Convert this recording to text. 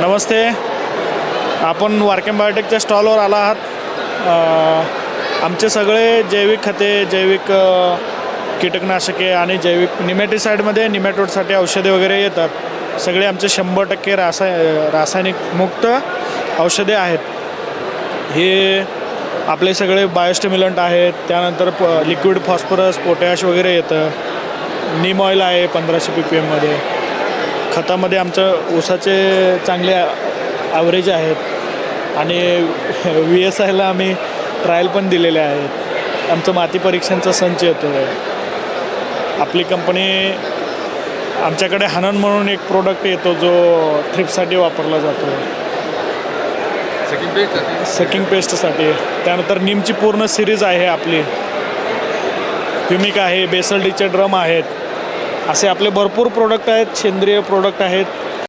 नमस्ते. आपण वारकेम बायोटेकच्या स्टॉलवर आला आहात. आमचे सगळे जैविक खते जैविक कीटकनाशके आणि जैविक निमॅटिसाईडमध्ये निमॅटोडसाठी औषधे वगैरे येतात. सगळे आमचे शंभर टक्के रासाय रासायनिक मुक्त औषधे आहेत. हे आपले सगळे बायोस्टिम्युलंट आहेत. त्यानंतर प लिक्विड फॉस्फरस पोटॅश वगैरे येतं. नीम ऑइल आहे पंधराशे पी पी एममध्ये खतामध्ये आमचं ऊसाचे चांगले ॲव्हरेज आहेत. आणि व्ही एस आयला आम्ही ट्रायल पण दिलेले आहेत. आमचं माती परीक्षांचा संच येतो आहे आपली कंपनी आमच्याकडे हनन म्हणून एक प्रोडक्ट येतो जो थ्रिपसाठी वापरला जातो. सेकंड पेज सकिंग पेस्टसाठी त्यानंतर नीमची पूर्ण सिरीज आहे आपली. ह्युमिक आहे बेसल डीचे ड्रम आहेत. असे आपले भरपूर प्रोडक्ट आहेत सेंद्रिय प्रोडक्ट आहेत.